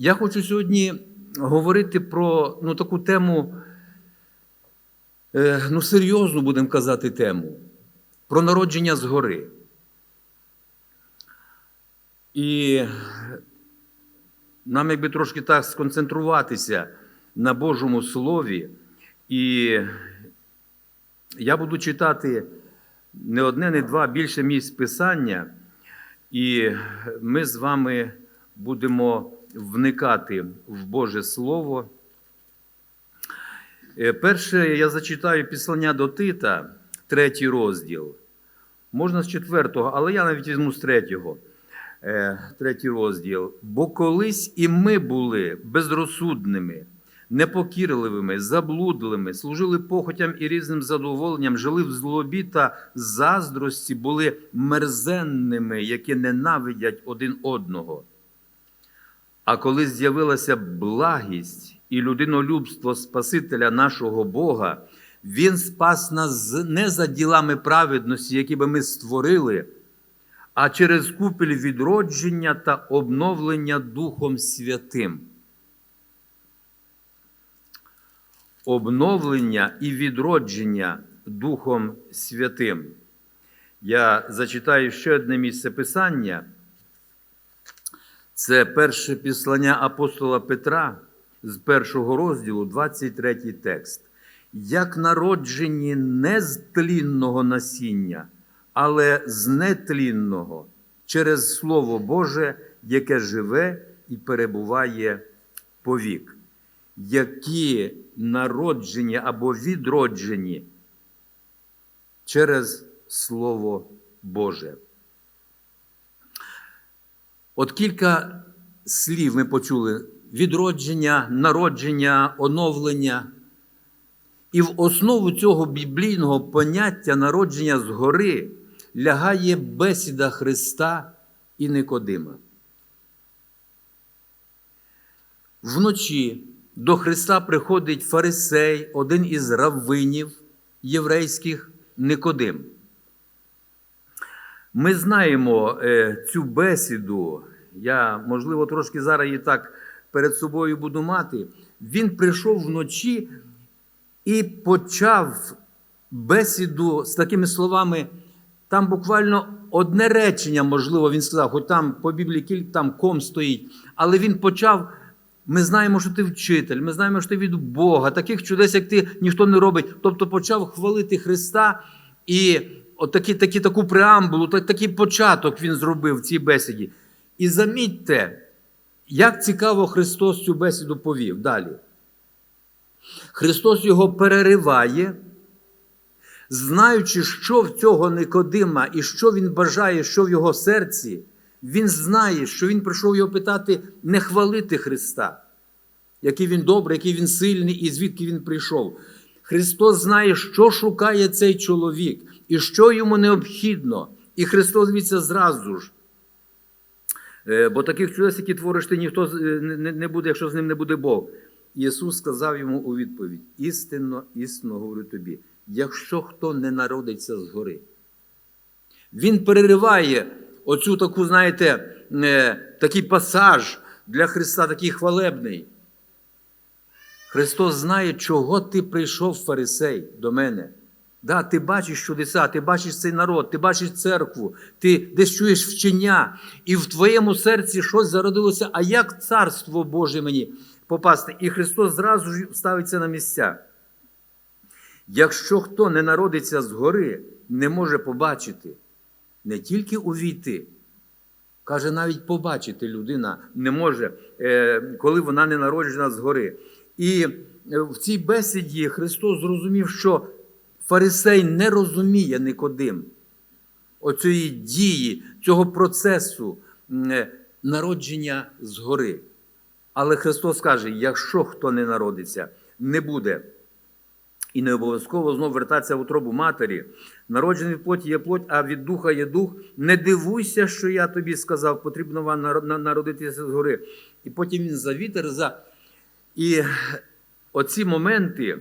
Я хочу сьогодні говорити про ну, таку тему, е, ну, серйозну будемо казати тему, про народження згори. І нам якби трошки так сконцентруватися на Божому Слові. І я буду читати не одне, не два, більше місць Писання, і ми з вами будемо вникати в Боже Слово. Е, Перше я зачитаю післання до Тита, третій розділ. Можна з четвертого, але я навіть візьму з третього. Е, Третій розділ. Бо колись і ми були безрозсудними, непокірливими, заблудлими, служили похотям і різним задоволенням, жили в злобі та заздрості, були мерзенними, які ненавидять один одного. А коли з'явилася благість і людинолюбство Спасителя нашого Бога, Він спас нас не за ділами праведності, які би ми створили, а через купель відродження та обновлення Духом Святим. Обновлення і відродження Духом Святим. Я зачитаю ще одне місце Писання. Це перше післання апостола Петра з першого розділу, 23 текст. Як народжені не з тлінного насіння, але з нетлінного, через Слово Боже, яке живе і перебуває повік. Які народжені або відроджені через Слово Боже. От кілька слів ми почули: відродження, народження, оновлення. І в основу цього біблійного поняття народження згори лягає бесіда Христа і Никодима. Вночі до Христа приходить фарисей, один із раввинів єврейських Никодим. Ми знаємо е, цю бесіду. Я, можливо, трошки зараз її так перед собою буду мати. Він прийшов вночі і почав бесіду з такими словами. Там буквально одне речення, можливо, він сказав, хоч там по Біблії кілька там ком стоїть, але він почав. Ми знаємо, що ти вчитель, ми знаємо, що ти від Бога, таких чудес, як ти, ніхто не робить. Тобто почав хвалити Христа і отакі, такі, таку преамбулу, так, такий початок він зробив в цій бесіді. І замітьте, як цікаво Христос цю бесіду повів далі. Христос його перериває, знаючи, що в цього Никодима і що він бажає, що в його серці, він знає, що він прийшов його питати не хвалити Христа, який він добрий, який він сильний і звідки він прийшов. Христос знає, що шукає цей чоловік і що йому необхідно. І Христос дивіться зразу ж. Е, Бо таких чудес, які твориш ти, ніхто е, не буде, якщо з ним не буде Бог. Ісус сказав йому у відповідь: істинно, істинно говорю тобі, якщо хто не народиться згори. Він перериває оцю таку, знаєте, е, такий пасаж для Христа, такий хвалебний. Христос знає, чого ти прийшов, фарисей, до мене. Да, ти бачиш чудеса, ти бачиш цей народ, ти бачиш церкву, ти десь чуєш вчення, і в твоєму серці щось зародилося, а як царство Боже мені попасти? І Христос зразу ж ставиться на місця. Якщо хто не народиться згори, не може побачити, не тільки увійти, каже, навіть побачити людина не може, е, коли вона не народжена згори. І е, в цій бесіді Христос зрозумів, що фарисей не розуміє Никодим оцієї дії, цього процесу е, народження згори. Але Христос каже: якщо хто не народиться, не буде. І не обов'язково знов вертатися в утробу матері. Народжений в плоті є плоть, а від духа є дух. Не дивуйся, що я тобі сказав, потрібно вам наро- на- народитися згори. І потім він за вітер, за. І оці моменти,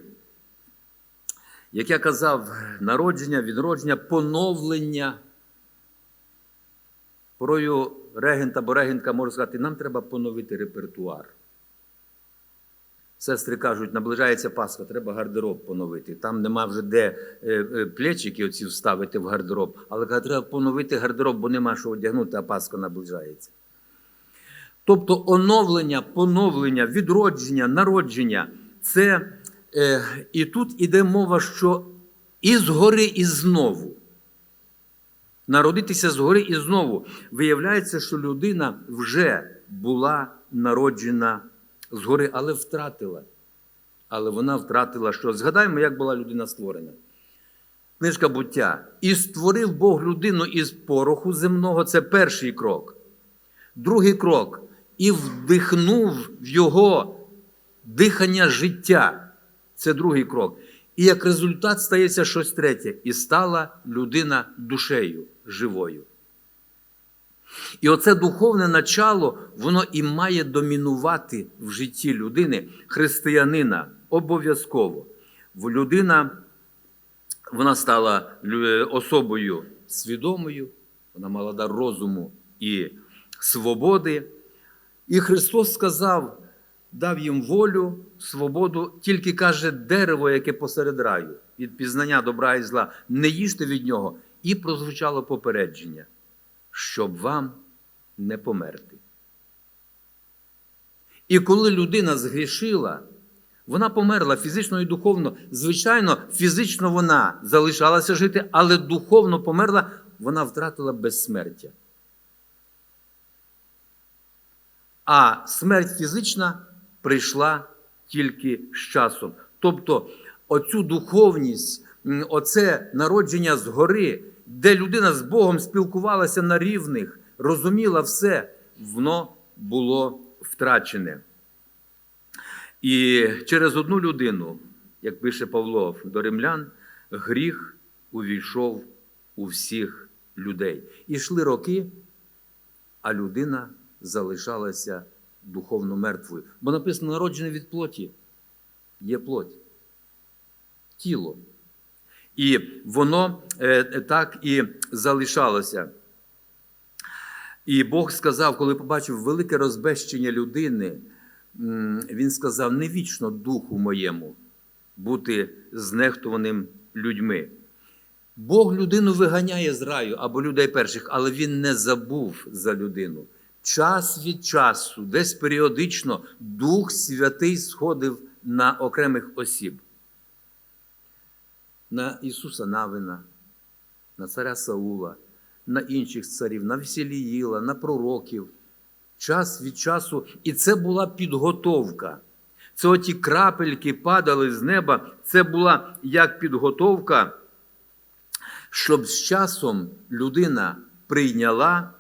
як я казав, народження, відродження, поновлення. Порою регент або регентка може сказати, нам треба поновити репертуар. Сестри кажуть, наближається Пасха, треба гардероб поновити. Там нема вже де е, е, плечики оці вставити в гардероб, але треба поновити гардероб, бо нема що одягнути, а Пасха наближається. Тобто оновлення, поновлення, відродження, народження це і тут іде мова, що і згори, і знову. Народитися згори і знову. Виявляється, що людина вже була народжена згори, але втратила. Але вона втратила що? Згадаємо, як була людина створена. Книжка буття. І створив Бог людину із пороху земного це перший крок. Другий крок. І вдихнув в його дихання життя. Це другий крок. І як результат стається щось третє. І стала людина душею живою. І оце духовне начало, воно і має домінувати в житті людини, християнина, обов'язково. Людина вона стала особою свідомою, вона мала дар розуму і свободи. І Христос сказав, дав їм волю, свободу, тільки каже дерево, яке посеред раю, від пізнання добра і зла, не їжте від нього. І прозвучало попередження, щоб вам не померти. І коли людина згрішила, вона померла фізично і духовно. Звичайно, фізично вона залишалася жити, але духовно померла, вона втратила безсмертя. А смерть фізична прийшла тільки з часом. Тобто, оцю духовність, оце народження згори, де людина з Богом спілкувалася на рівних, розуміла все, воно було втрачене. І через одну людину, як пише Павло до римлян, гріх увійшов у всіх людей. І йшли роки, а людина залишалася духовно мертвою. Бо написано, народжене від плоті є плоть, тіло. І воно е, так і залишалося. І Бог сказав, коли побачив велике розбещення людини, він сказав: не вічно духу моєму бути знехтуваним людьми. Бог людину виганяє з раю або людей перших, але він не забув за людину. Час від часу, десь періодично, Дух Святий сходив на окремих осіб. На Ісуса Навина, на царя Саула, на інших царів, на Весіліїла, на пророків. Час від часу. І це була підготовка. Це оті крапельки падали з неба. Це була як підготовка, щоб з часом людина прийняла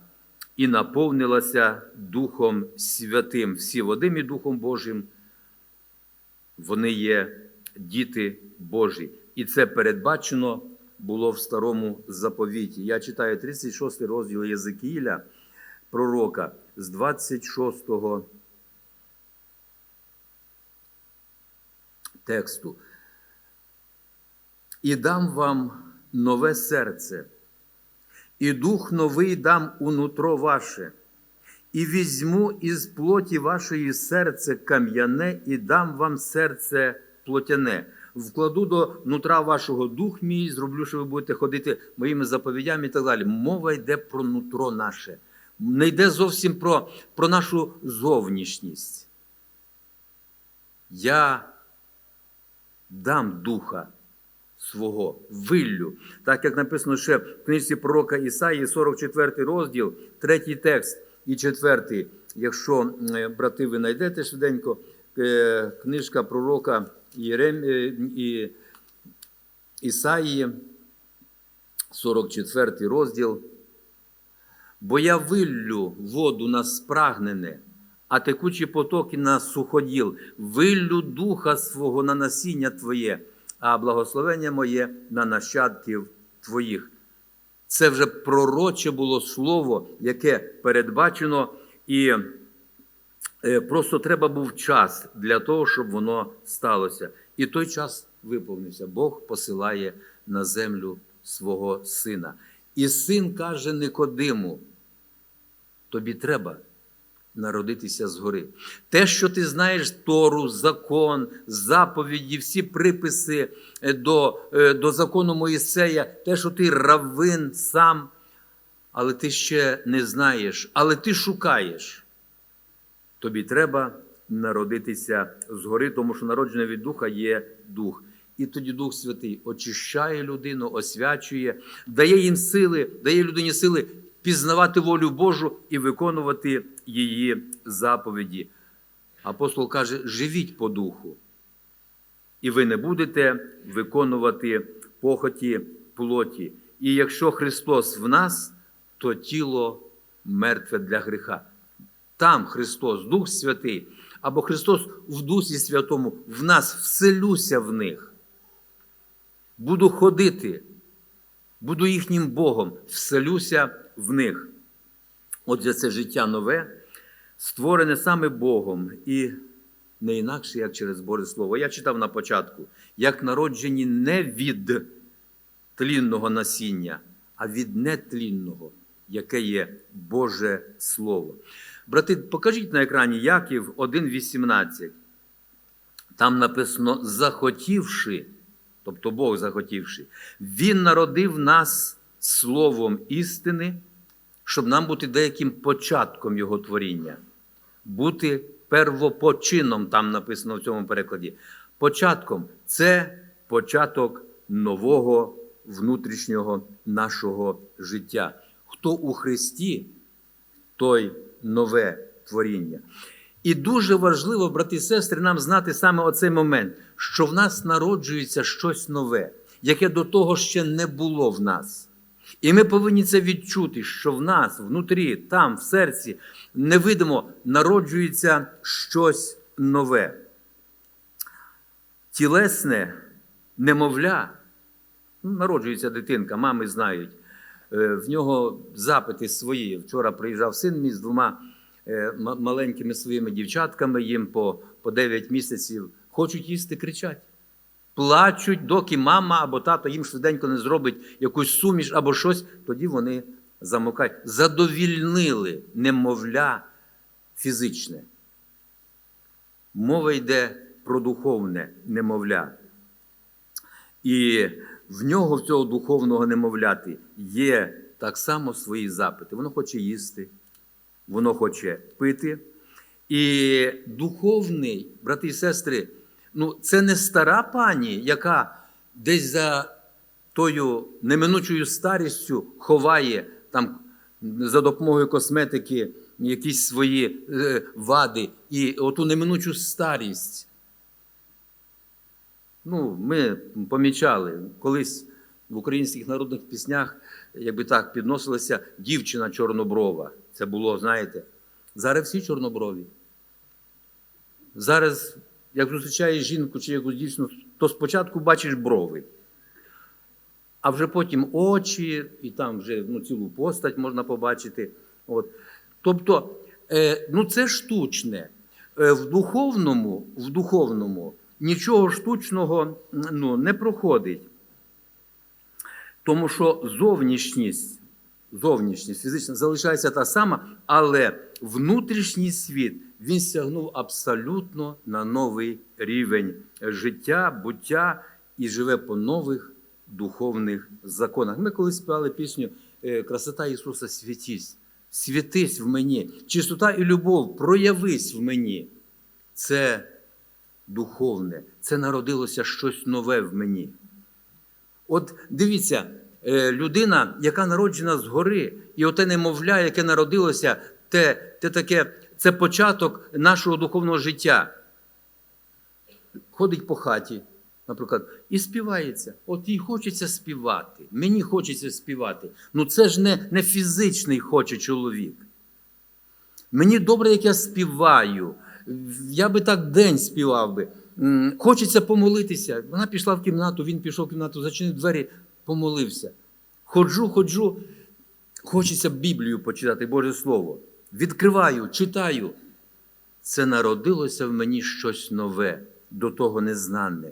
і наповнилася Духом Святим. Всі Вадим і Духом Божим, вони є діти Божі. І це передбачено було в старому заповіті. Я читаю 36 розділ Єзекіїля, пророка з 26 тексту. І дам вам нове серце, і дух новий дам у нутро ваше, і візьму із плоті вашої серце кам'яне, і дам вам серце плотяне. Вкладу до нутра вашого дух мій, зроблю, що ви будете ходити моїми заповідями і так далі. Мова йде про нутро наше. Не йде зовсім про, про нашу зовнішність. Я дам духа свого виллю. Так як написано ще в книжці пророка Ісаї, 44 розділ, третій текст і четвертий. Якщо, е, брати, ви знайдете швиденько, е, книжка пророка Єрем... е, і... Ісаї, 44 розділ. Бо я виллю воду на спрагнене, а текучі потоки на суходіл, виллю духа свого на насіння Твоє, а благословення моє на нащадків Твоїх. Це вже пророче було слово, яке передбачено, і е, просто треба був час для того, щоб воно сталося. І той час виповнився. Бог посилає на землю свого сина. І син каже Никодиму, тобі треба народитися згори. Те, що ти знаєш Тору, закон, заповіді, всі приписи е, до, е, до закону Моїсея, те, що ти равин сам, але ти ще не знаєш, але ти шукаєш. Тобі треба народитися згори, тому що народження від духа є дух. І тоді Дух Святий очищає людину, освячує, дає їм сили, дає людині сили пізнавати волю Божу і виконувати її заповіді. Апостол каже: живіть по духу, і ви не будете виконувати похоті плоті. І якщо Христос в нас, то тіло мертве для гріха. Там Христос, Дух Святий, або Христос в Дусі Святому, в нас вселюся в них. Буду ходити, буду їхнім Богом, вселюся в них. Отже, це життя нове, створене саме Богом і не інакше, як через Боже Слово. Я читав на початку, як народжені не від тлінного насіння, а від нетлінного, яке є Боже Слово. Брати, покажіть на екрані Яків 1,18. Там написано захотівши, тобто Бог захотівши, Він народив нас словом істини, щоб нам бути деяким початком Його творіння, бути первопочином, там написано в цьому перекладі. Початком це початок нового внутрішнього нашого життя. Хто у Христі, той нове творіння. І дуже важливо, брати і сестри, нам знати саме оцей момент, що в нас народжується щось нове, яке до того ще не було в нас. І ми повинні це відчути, що в нас, внутрі, там, в серці, невидимо народжується щось нове. Тілесне немовля, ну, народжується дитинка, мами знають. Е, В нього запити свої. Вчора приїжджав син мій з двома е, маленькими своїми дівчатками, їм по, по 9 місяців, хочуть їсти, кричать. Плачуть, доки мама або тато їм швиденько не зробить якусь суміш або щось, тоді вони замовкають. Задовільнили немовля фізичне. Мова йде про духовне немовля. І в нього, в цього духовного немовляти, є так само свої запити. Воно хоче їсти, воно хоче пити. І духовний, брати і сестри, ну, це не стара пані, яка десь за тою неминучою старістю ховає там за допомогою косметики якісь свої е, вади і оту неминучу старість. Ну, ми помічали, колись в українських народних піснях, якби так, підносилася дівчина чорноброва. Це було, знаєте, зараз всі чорноброві. Зараз, як зустрічаєш жінку чи якусь дівчину, то спочатку бачиш брови, а вже потім очі, і там вже ну, цілу постать можна побачити. От. Тобто, е, ну це штучне. Е, в духовному, в духовному нічого штучного ну, не проходить. Тому що зовнішність, зовнішність фізична залишається та сама, але внутрішній світ він сягнув абсолютно на новий рівень життя, буття і живе по нових духовних законах. Ми колись співали пісню е, Красота Ісуса святість. Святись в мені, чистота і любов, проявись в мені. Це духовне, це народилося щось нове в мені. От дивіться, е, людина, яка народжена згори, і оте немовля, яке народилося, те, те таке, це початок нашого духовного життя. Ходить по хаті, наприклад, і співається. От їй хочеться співати. Мені хочеться співати. Ну це ж не, не фізичний хоче чоловік. Мені добре, як я співаю. Я би так день співав би. Хочеться помолитися. Вона пішла в кімнату, він пішов в кімнату, зачинив двері, помолився. Ходжу, ходжу. Хочеться Біблію почитати, Боже Слово. Відкриваю, читаю. Це народилося в мені щось нове, до того незнане.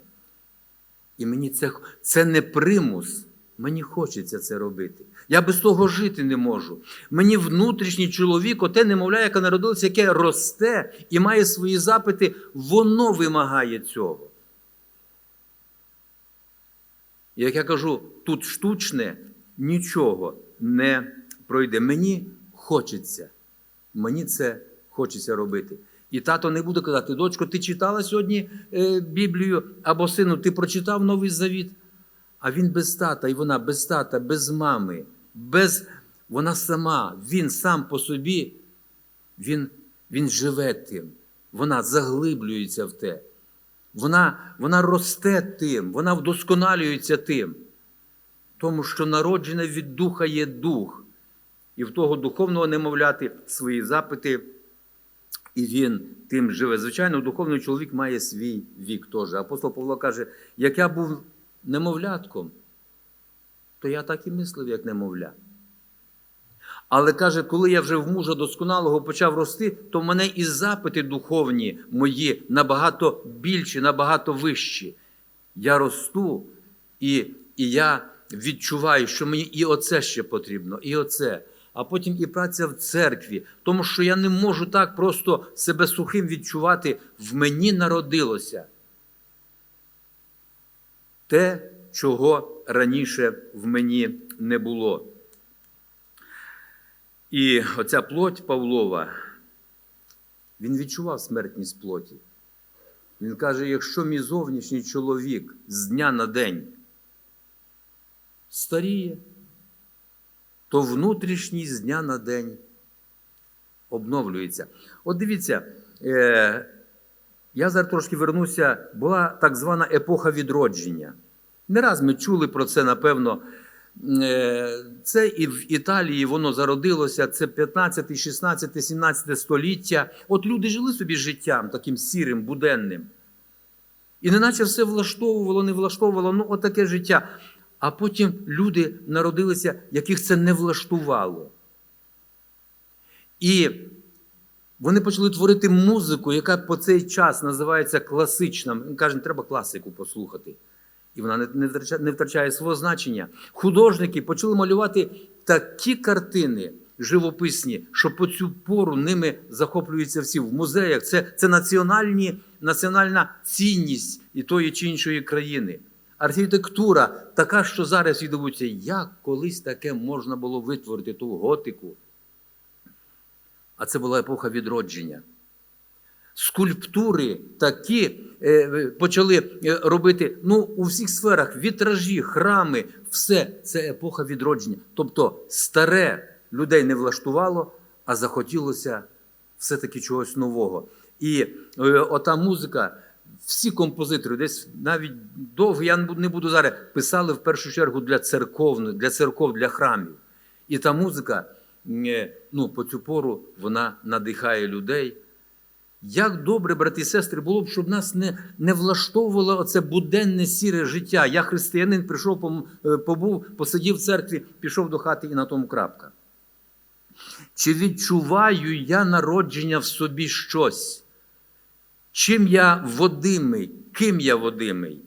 І мені це, це не примус, Мені хочеться це робити. Я без того жити не можу. Мені внутрішній чоловік, оте немовля, яке народилося, яке росте і має свої запити, воно вимагає цього. Як я кажу, тут штучне нічого не пройде. Мені хочеться. Мені це хочеться робити. І тато не буде казати, дочко, ти читала сьогодні е, Біблію або сину, ти прочитав Новий Завіт. А він без тата, і вона без тата, без мами, без вона сама, він сам по собі, він, він живе тим, вона заглиблюється в те. Вона, вона росте тим, вона вдосконалюється тим. Тому що народжене від духа є дух. І в того духовного немовляти свої запити, і він тим живе. Звичайно, духовний чоловік має свій вік теж. Апостол Павло каже: як я був немовлятком, то я так і мислив, як немовля. Але каже, коли я вже в мужа досконалого почав рости, то в мене і запити духовні мої набагато більші, набагато вищі. Я росту, і, і я відчуваю, що мені і оце ще потрібно, і оце. А потім і праця в церкві, тому що я не можу так просто себе сухим відчувати, в мені народилося те, чого раніше в мені не було. І оця плоть Павлова, він відчував смертність плоті. Він каже: якщо мій зовнішній чоловік з дня на день старіє, то внутрішній з дня на день обновлюється. От дивіться, е, я зараз трошки вернуся, була так звана епоха відродження. Не раз ми чули про це, напевно. Е, Це і в Італії воно зародилося, це 15, 16, 17 століття. От люди жили собі життям таким сірим, буденним. І неначе все влаштовувало, не влаштовувало, ну отаке життя. А потім люди народилися, яких це не влаштувало. І вони почали творити музику, яка по цей час називається класична. Він каже, треба класику послухати. І вона не, не, втрачає, не втрачає свого значення. Художники почали малювати такі картини живописні, що по цю пору ними захоплюються всі в музеях. Це, це національні, національна цінність і тої чи іншої країни. Архітектура така, що зараз дивуються, як колись таке можна було витворити ту готику. А це була епоха відродження. Скульптури такі е, почали е, робити ну, у всіх сферах вітражі, храми, все це епоха відродження. Тобто старе людей не влаштувало, а захотілося все-таки чогось нового. І е, ота музика, всі композитори, десь навіть довго, я не буду зараз, писали в першу чергу для церков, для церков, для храмів. І та музика, е, ну, по цю пору вона надихає людей. Як добре, брати і сестри, було б, щоб нас не не влаштовувало оце буденне сіре життя. Я християнин прийшов, побув, посидів в церкві, пішов до хати і на тому крапка. Чи відчуваю я народження в собі щось? Чим я водимий, ким я водимий?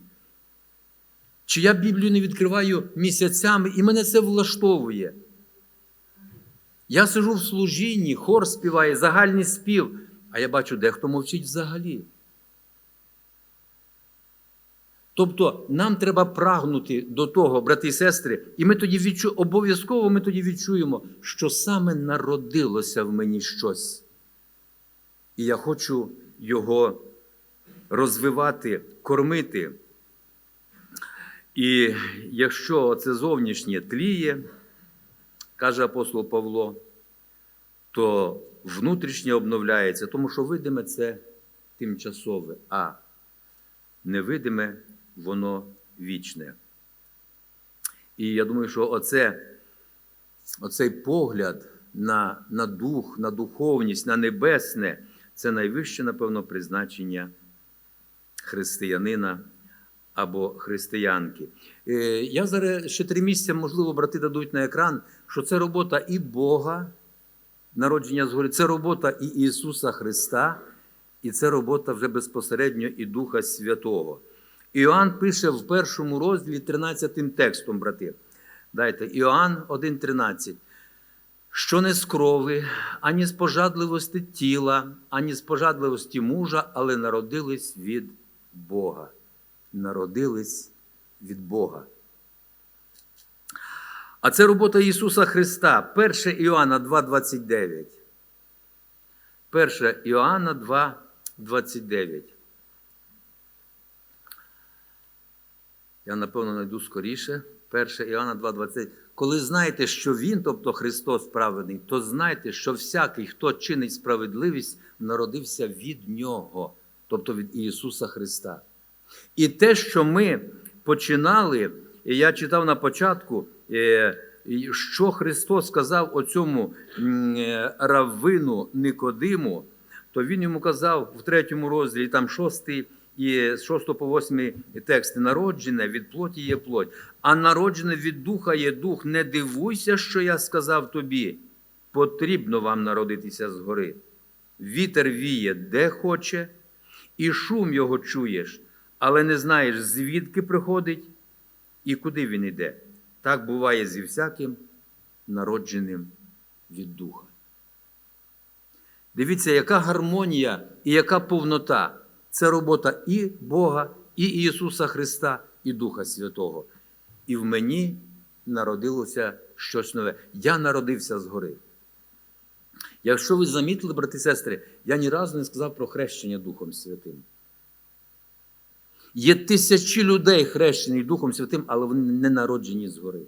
Чи я Біблію не відкриваю місяцями і мене це влаштовує? Я сижу в служінні, хор співає, загальний спів. А я бачу, дехто мовчить взагалі. Тобто нам треба прагнути до того, брати і сестри, і ми тоді відчу... обов'язково ми тоді відчуємо, що саме народилося в мені щось. І я хочу його розвивати, кормити. І якщо це зовнішнє тліє, каже апостол Павло, то внутрішнє обновляється, тому що видиме це тимчасове, а невидиме воно вічне. І я думаю, що оце, оцей погляд на, на дух, на духовність, на небесне це найвище, напевно, призначення християнина або християнки. Е, Я зараз ще три місяці, можливо, брати дадуть на екран, що це робота і Бога народження згори, це робота і Ісуса Христа, і це робота вже безпосередньо і Духа Святого. Іоанн пише в першому розділі 13 текстом, брати. Дайте Іоанн 1,13. Що не з крови, ані з пожадливості тіла, ані з пожадливості мужа, але народились від Бога. Народились від Бога. А це робота Ісуса Христа. 1 Іоанна 2,29. 1 Іоанна 2,29. Я, напевно, знайду скоріше. 1 Іоанна 2,20. Коли знаєте, що Він, тобто Христос праведний, то знайте, що всякий, хто чинить справедливість, народився від Нього, тобто від Ісуса Христа. І те, що ми починали, я читав на початку, е, що Христос сказав оцьому е, раввину Никодиму, то він йому казав в третьому розділі, там шостий і з 6 по 8 тексти народжене від плоті є плоть, а народжене від духа є дух. Не дивуйся, що я сказав тобі. Потрібно вам народитися згори. Вітер віє, де хоче, і шум його чуєш, але не знаєш, звідки приходить і куди він іде. Так буває зі всяким народженим від духа. Дивіться, яка гармонія і яка повнота. Це робота і Бога, і Ісуса Христа, і Духа Святого. І в мені народилося щось нове. Я народився згори. Якщо ви замітили, брати і сестри, я ні разу не сказав про хрещення Духом Святим. Є тисячі людей, хрещені Духом Святим, але вони не народжені згори.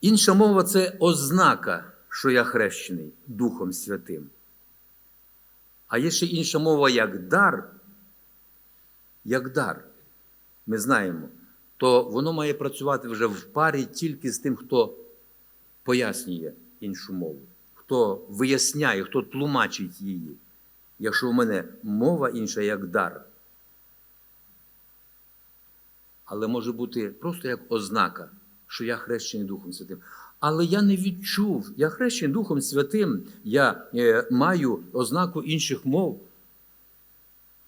Інша мова це ознака, що я хрещений Духом Святим. А є ще інша мова як дар, як дар, ми знаємо, то воно має працювати вже в парі тільки з тим, хто пояснює іншу мову, хто виясняє, хто тлумачить її. Якщо в мене мова інша як дар, але може бути просто як ознака, що я хрещений Духом Святим. Але я не відчув, я хрещений Духом Святим, я е, маю ознаку інших мов,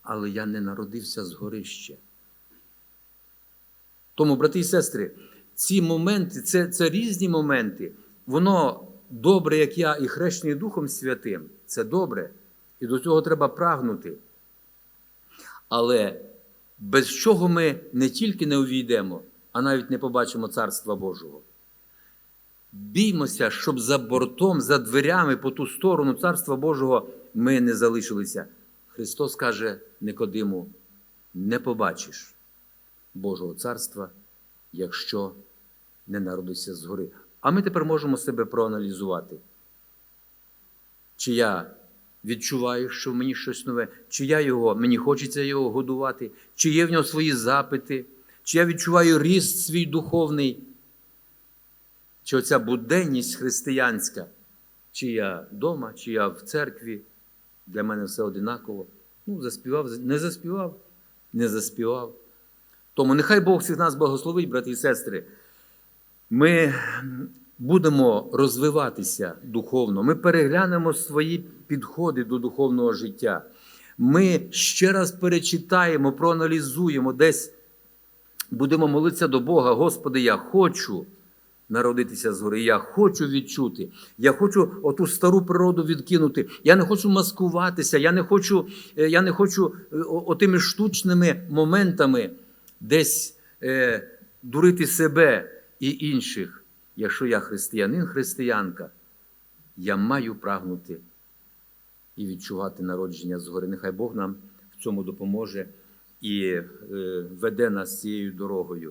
але я не народився з горища. Тому, брати і сестри, ці моменти, це, це різні моменти. Воно добре, як я, і хрещений Духом Святим, це добре, і до цього треба прагнути. Але без чого ми не тільки не увійдемо, а навіть не побачимо Царства Божого. Біймося, щоб за бортом, за дверями по ту сторону Царства Божого ми не залишилися. Христос каже Никодиму: не побачиш Божого царства, якщо не народишся згори. А ми тепер можемо себе проаналізувати. Чи я відчуваю, що в мені щось нове, чи я його, мені хочеться його годувати, чи є в нього свої запити, чи я відчуваю ріст свій духовний, чи оця буденність християнська, чи я вдома, чи я в церкві, для мене все одинаково. Ну, заспівав, не заспівав, не заспівав. Тому нехай Бог всіх нас благословить, брати і сестри. Ми будемо розвиватися духовно, ми переглянемо свої підходи до духовного життя. Ми ще раз перечитаємо, проаналізуємо, десь будемо молитися до Бога. Господи, я хочу народитися згори, я хочу відчути, я хочу оту стару природу відкинути. Я не хочу маскуватися, я не хочу, е, я не хочу е, отими штучними моментами десь е, дурити себе і інших. Якщо я християнин, християнка, я маю прагнути і відчувати народження згори. Нехай Бог нам в цьому допоможе і е, веде нас цією дорогою.